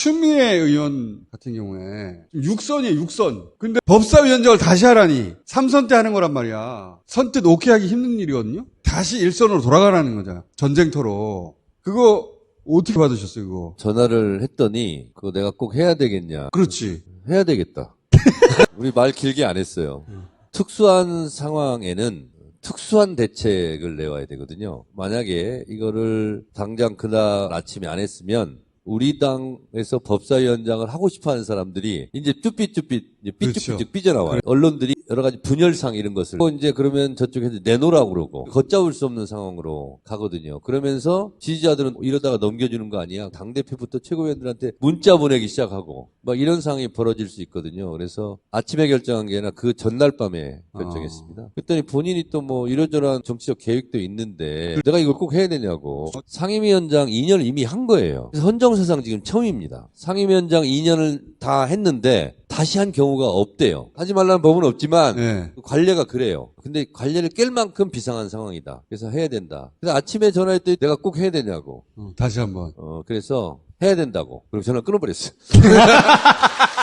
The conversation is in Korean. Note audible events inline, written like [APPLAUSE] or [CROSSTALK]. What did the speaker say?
추미애 의원 같은 경우에 육선이에요, 육선. 근데 법사위원장을 다시 하라니 3선 때 하는 거란 말이야. 선뜻 오케이 하기 힘든 일이거든요. 다시 일선으로 돌아가라는 거잖아. 전쟁터로. 그거 어떻게 받으셨어요, 그거? 전화를 했더니 그거 내가 꼭 해야 되겠냐. 그렇지. 해야 되겠다. [LAUGHS] 우리 말 길게 안 했어요. 특수한 상황에는 특수한 대책을 내와야 되거든요. 만약에 이거를 당장 그날 아침에 안 했으면 우리 당에서 법사위원장을 하고 싶어 하는 사람들이 이제 쭈삣쭈삣 삐죽삐죽 그렇죠. 삐져나와요. 언론들이 여러 가지 분열상 이런 것을 또 이제 그러면 저쪽에서 내놓으라고 그러고 걷잡을 수 없는 상황으로 가거든요. 그러면서 지지자들은 이러다가 넘겨주는 거 아니야. 당 대표부터 최고위원들한테 문자 보내기 시작하고 막 이런 상황이 벌어질 수 있거든요. 그래서 아침에 결정한 게 아니라 그 전날 밤에 결정했습니다. 그랬더니 본인이 또 뭐 이러저러한 정치적 계획도 있는데 내가 이걸 꼭 해야 되냐고 상임위원장 2년을 이미 한 거예요. 그래서 헌정 사상 지금 처음입니다. 상임위원장 2년을 다 했는데 다시 한 경우가 없대요. 하지 말라는 법은 없지만 네. 관례가 그래요. 근데 관례를 깰 만큼 비상한 상황이다. 그래서 해야 된다. 그래서 아침에 전화했더니 내가 꼭 해야 되냐고. 어, 다시 한 번. 어, 그래서 해야 된다고. 그리고 전화 끊어버렸어. [LAUGHS]